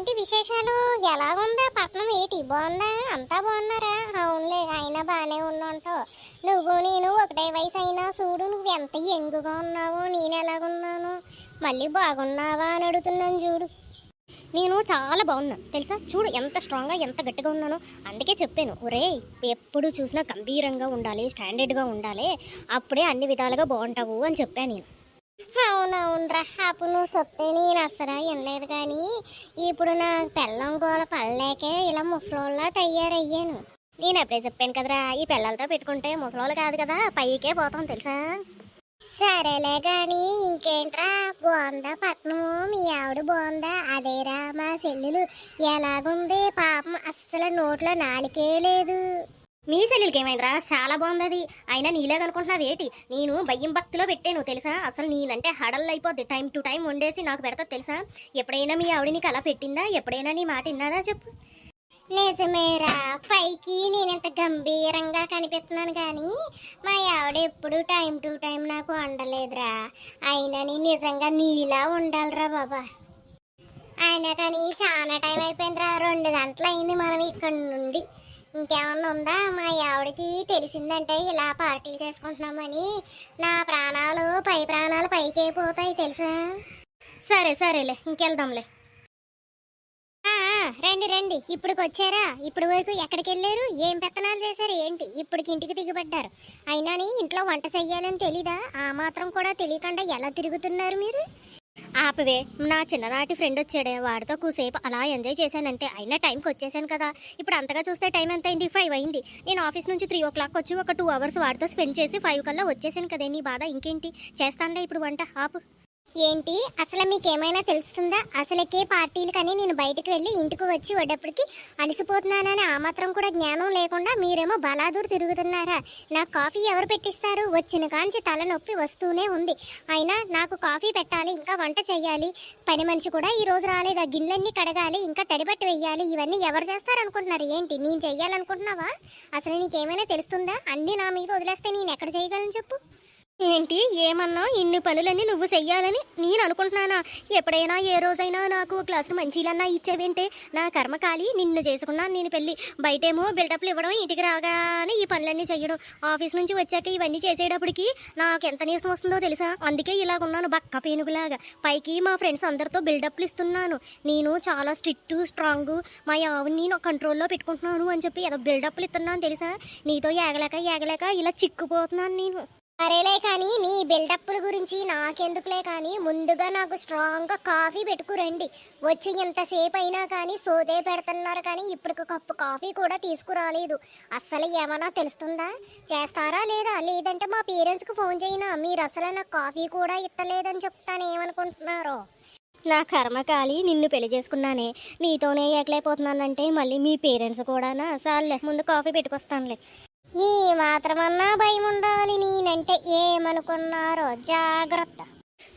ఏంటి విశేషాలు? ఎలాగుందా పట్నం ఏంటి? బాగుందా? అంతా బాగున్నారా? అవునులే అయినా బాగానే ఉన్నాంటావు నువ్వు నేను ఒకటే వయసు అయినా చూడు నువ్వు ఎంత ఎంగుగా ఉన్నావో నేను ఎలాగున్నాను? మళ్ళీ బాగున్నావా అని అడుగుతున్నాను చూడు. నేను చాలా బాగున్నాను తెలుసా? చూడు ఎంత స్ట్రాంగ్గా ఎంత గట్టిగా ఉన్నానో. అందుకే చెప్పాను ఒరే ఎప్పుడు చూసినా గంభీరంగా ఉండాలి స్టాండర్డ్గా ఉండాలి. అప్పుడే అన్ని విధాలుగా బాగుంటావు అని చెప్పాను నేను. అవునవునరా అప్పుడు నువ్వు చెప్తే నేను అసలు వినలేదు కానీ ఇప్పుడు నా పెళ్ళం గోల పడలేకే ఇలా ముసలోళ్ళ తయారయ్యాను. నేను ఎప్పుడే చెప్పాను కదరా ఈ పిల్లలతో పెట్టుకుంటే ముసలోళ్ళు కాదు కదా పైకే పోతాం తెలుసా? సరేలే కానీ ఇంకేంట్రా బాగుందా పట్నము మీ ఆవిడ బాగుందా అదేరా మా చెల్లెలు ఎలాగుంది పాపం అస్సలు నోట్లో నాలికే లేదు. మీ సెల్లులకి ఏమైందిరా? చాలా బాగుంది అది అయినా నీలాగా అనుకుంటున్నావు ఏంటి? నేను భయం భక్తిలో పెట్టాను తెలుసా? అసలు నేనంటే హడల్ అయిపోద్ది. టైం టు టైం వండేసి నాకు పెడతా తెలుసా? ఎప్పుడైనా మీ ఆవిడ నీకు అలా పెట్టిందా? ఎప్పుడైనా నీ మాట విన్నాదా? చెప్పు. నిజమేరా పైకి నేనంత గంభీరంగా కనిపిస్తున్నాను కానీ మా ఆవిడ ఎప్పుడు టైం టు టైం నాకు వండలేదురా. అయినా నీ నిజంగా నీలా ఉండాలిరా బాబా. అయినా కానీ చాలా టైం అయిపోయిందిరా. రెండు గంటలు అయింది మనం ఇక్కడ నుండి. ఇంకేమన్నా ఉందా? మా ఆవిడకి తెలిసిందంటే ఇలా పార్టీలు చేసుకుంటున్నామని. నా ప్రాణాలు పై ప్రాణాలు పైకి అయిపోతాయి తెలుసా? సరే సరేలే ఇంకెళ్దాంలే. రండి రండి. ఇప్పుడుకి వచ్చారా ఇప్పుడు వరకు ఎక్కడికి వెళ్ళారు ఏం పెత్తనాలు చేశారు? ఏంటి? ఇప్పటికి ఇంటికి దిగబడ్డారు. అయినా ఇంట్లో వంట చెయ్యాలని తెలీదా? ఆ మాత్రం కూడా తెలియకుండా ఎలా తిరుగుతున్నారు మీరు? ఆపవే. నా చిన్ననాటి ఫ్రెండ్ వచ్చాడే. వాడితో కూసేపు అలా ఎంజాయ్ చేశానంటే అయినా టైంకి వచ్చేసాను కదా. ఇప్పుడు అంతగా చూస్తే టైం ఎంత అయింది ఫైవ్ అయింది. నేను ఆఫీస్ నుంచి త్రీ ఓ క్లాక్ వచ్చి ఒక టూ అవర్స్ వాడితో స్పెండ్ చేసి ఫైవ్ కల్లా వచ్చేసాను కదే. నీ బాధ ఇంకేంటి? చేస్తానులే ఇప్పుడు వంట. ఆపు. ఏంటి? అసలు మీకేమైనా తెలుస్తుందా? అసలుకే పార్టీలు కానీ నేను బయటకు వెళ్ళి ఇంటికి వచ్చి వడ్డప్పటికి అలసిపోతున్నానని ఆ మాత్రం కూడా జ్ఞానం లేకుండా మీరేమో బలాదూరు తిరుగుతున్నారా? నాకు కాఫీ ఎవరు పెట్టిస్తారు? వచ్చిన కాంచి తలనొప్పి వస్తూనే ఉంది. అయినా నాకు కాఫీ పెట్టాలి ఇంకా వంట చేయాలి పని మనిషి కూడా ఈ రోజు రాలేదు. ఆ గిన్నెలన్నీ కడగాలి ఇంకా తడిబట్టి వెయ్యాలి. ఇవన్నీ ఎవరు చేస్తారనుకుంటున్నారు? ఏంటి? నేను చెయ్యాలనుకుంటున్నావా? అసలు నీకేమైనా తెలుస్తుందా? అన్నీ నా మీద వదిలేస్తే నేను ఎక్కడ చేయగలను చెప్పు. ఏంటి ఏమన్నా ఇన్ని పనులన్నీ నువ్వు చెయ్యాలని నేను అనుకుంటున్నానా? ఎప్పుడైనా ఏ రోజైనా నాకు ఒక గ్లాసు మంచిలన్నా ఇచ్చేవేంటే? నా కర్మకాలి నిన్ను చేసుకున్నాను నేను పెళ్ళి. బయటేమో బిల్డప్లు ఇవ్వడం ఇంటికి రాగానే ఈ పనులన్నీ చేయడం ఆఫీస్ నుంచి వచ్చాక ఇవన్నీ చేసేటప్పటికి నాకు ఎంత నీరసం వస్తుందో తెలుసా? అందుకే ఇలాగున్నాను బక్క పేనుగులాగా. పైకి మా ఫ్రెండ్స్ అందరితో బిల్డప్లు ఇస్తున్నాను. నేను చాలా స్ట్రిక్ట్ స్ట్రాంగ్ మా ఆవుని నేను కంట్రోల్లో పెట్టుకుంటున్నాను అని చెప్పి ఏదో బిల్డప్లు ఇస్తున్నాను తెలుసా? నీతో ఏగలేక ఏగలేక ఇలా చిక్కుపోతున్నాను నేను. సరేలే కానీ మీ బిల్డప్ల గురించి నాకెందుకులే కానీ ముందుగా నాకు స్ట్రాంగ్గా కాఫీ పెట్టుకురండి వచ్చి ఎంతసేపు అయినా కానీ సోదే పెడుతున్నారు కానీ ఇప్పుడు కప్పు కాఫీ కూడా తీసుకురాలేదు. అస్సలు ఏమైనా తెలుస్తుందా? చేస్తారా లేదా? లేదంటే మా పేరెంట్స్కి ఫోన్ చేయనా? మీరు అసలు నాకు కాఫీ కూడా ఇత్తలేదని చెప్తాను ఏమనుకుంటున్నారు? నా కర్మకాలి నిన్ను పెళ్ళి చేసుకున్నానే. నీతోనే ఏకలైపోతున్నానంటే మళ్ళీ మీ పేరెంట్స్ కూడానా? సార్లే ముందు కాఫీ పెట్టుకొస్తానులే. ఈ మాత్రమన్నా భయం ఉండాలి నేనంటే ఏమనుకున్నారో జాగ్రత్త.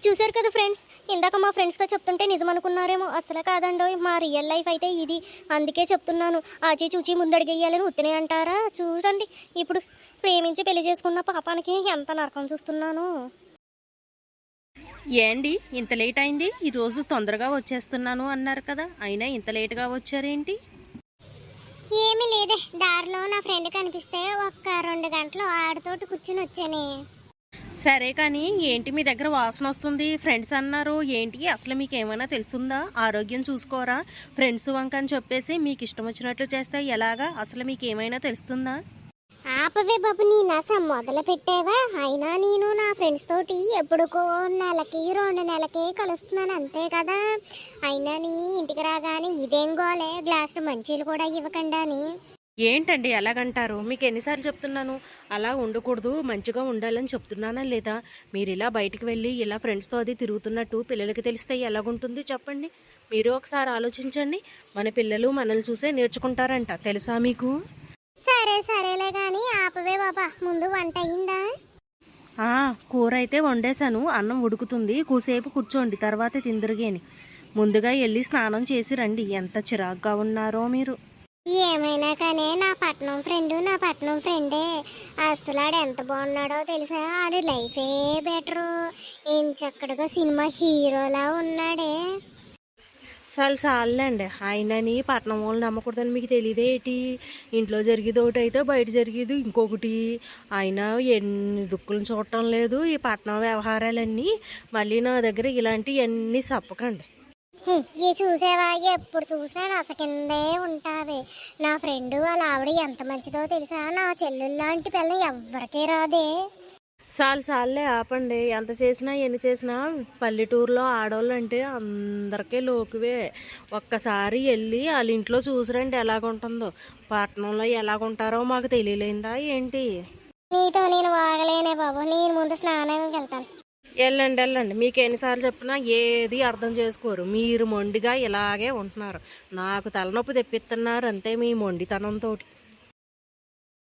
చూశారు కదా ఫ్రెండ్స్ ఇందాక మా ఫ్రెండ్స్తో చెప్తుంటే నిజం అనుకున్నారేమో అసలు కాదండో మా రియల్ లైఫ్ అయితే ఇది. అందుకే చెప్తున్నాను ఆచి చూచి ముందడిగేయాలని ఉత్తనే అంటారా? చూడండి ఇప్పుడు ప్రేమించి పెళ్ళి చేసుకున్న పాపానికి ఎంత నరకం చూస్తున్నాను. ఏండి ఇంత లేట్ అయింది? ఈరోజు తొందరగా వచ్చేస్తున్నాను అన్నారు కదా అయినా ఇంత లేట్గా వచ్చారేంటి? ఏమీ లేదే. దారిలో నా ఫ్రెండ్ కనిపిస్తే ఒక్క రెండు గంటలు ఆడితోటి కూర్చుని వచ్చానే. సరే కానీ ఏంటి మీ దగ్గర వాసన వస్తుంది? ఫ్రెండ్స్ అన్నారు. ఏంటి? అసలు మీకు ఏమైనా తెలుసుందా? ఆరోగ్యం చూసుకోరా? ఫ్రెండ్స్ వంక అని చెప్పేసి మీకు ఇష్టం వచ్చినట్లు చేస్తే ఎలాగా? అసలు మీకు ఏమైనా తెలుస్తుందా? ఆపవే బాబు నీ నాస మొదలు పెట్టావా అయినా నేను నా ఫ్రెండ్స్ తోటి ఎప్పుడుకో నెలకి రెండు నెలకి కలుస్తున్నాను అంతే కదా? అయినా నీ ఇంటికి రాగానే ఇదేం గోలే? గ్లాసు మంచీలు కూడా ఇవ్వకుండా అని ఏంటండి ఎలాగంటారు మీకు ఎన్నిసార్లు చెప్తున్నాను? అలా ఉండకూడదు మంచిగా ఉండాలని చెప్తున్నానా లేదా? మీరు ఇలా బయటికి వెళ్ళి ఇలా ఫ్రెండ్స్తో అది తిరుగుతున్నట్టు పిల్లలకి తెలిస్తే ఎలాగుంటుంది చెప్పండి? మీరు ఒకసారి ఆలోచించండి. మన పిల్లలు మనల్ని చూసే నేర్చుకుంటారంట తెలుసా మీకు? సరేలే కానీ ఆపవే బాబా ముందు వంట అయిందా? ఆ, కూర అయితే వండేశాను అన్నం ఉడుకుతుంది కూసేపు కూర్చోండి తర్వాతే తిందిరిగేని. ముందుగా వెళ్ళి స్నానం చేసి రండి ఎంత చిరాగ్గా ఉన్నారో మీరు. ఏమైనా కానీ నా పట్నం ఫ్రెండ్ నా పట్నం ఫ్రెండే. అసలు ఆడు ఎంత బాగున్నాడో తెలుసా? ఆడు లైఫే బెటరు. ఏం చక్కడగా సినిమా హీరోలా ఉన్నాడే. చాలు చాలండి ఆయనని పట్నం వాళ్ళు నమ్మకూడదని మీకు తెలియదే ఏంటి? ఇంట్లో జరిగేది ఒకటి అయితే బయట జరిగేది ఇంకొకటి. ఆయన ఎన్ని దుక్కులను చూడటం లేదు ఈ పట్నం వ్యవహారాలన్నీ. మళ్ళీ నా దగ్గర ఇలాంటివన్నీ చెప్పకండి ఈ చూసావా? ఎప్పుడు చూసినా నస కిందే ఉంటావే. నా ఫ్రెండ్ వాళ్ళ ఆవిడ ఎంత మంచిదో తెలుసా? నా చెల్లెలు లాంటి పిల్ల ఎవరికీ రాదే. చాలు చాలులే ఆపండి. ఎంత చేసినా ఎన్ని చేసినా పల్లెటూరులో ఆడవాళ్ళు అంటే అందరికీ లోకువే. ఒక్కసారి వెళ్ళి వాళ్ళ ఇంట్లో చూసిరండి ఎలాగుంటుందో. పట్టణంలో ఎలాగుంటారో మాకు తెలియలేందా ఏంటి? నీతో నేను వాగలేనే బాబు. నేను ముందు స్నానానికి వెళ్తాను. వెళ్ళండి వెళ్ళండి. మీకు ఎన్నిసార్లు చెప్పినా ఏది అర్థం చేసుకోరు. మీరు మొండిగా ఇలాగే ఉంటున్నారు. నాకు తలనొప్పి తెప్పిస్తున్నారు అంతే మీ మొండితనంతోటి.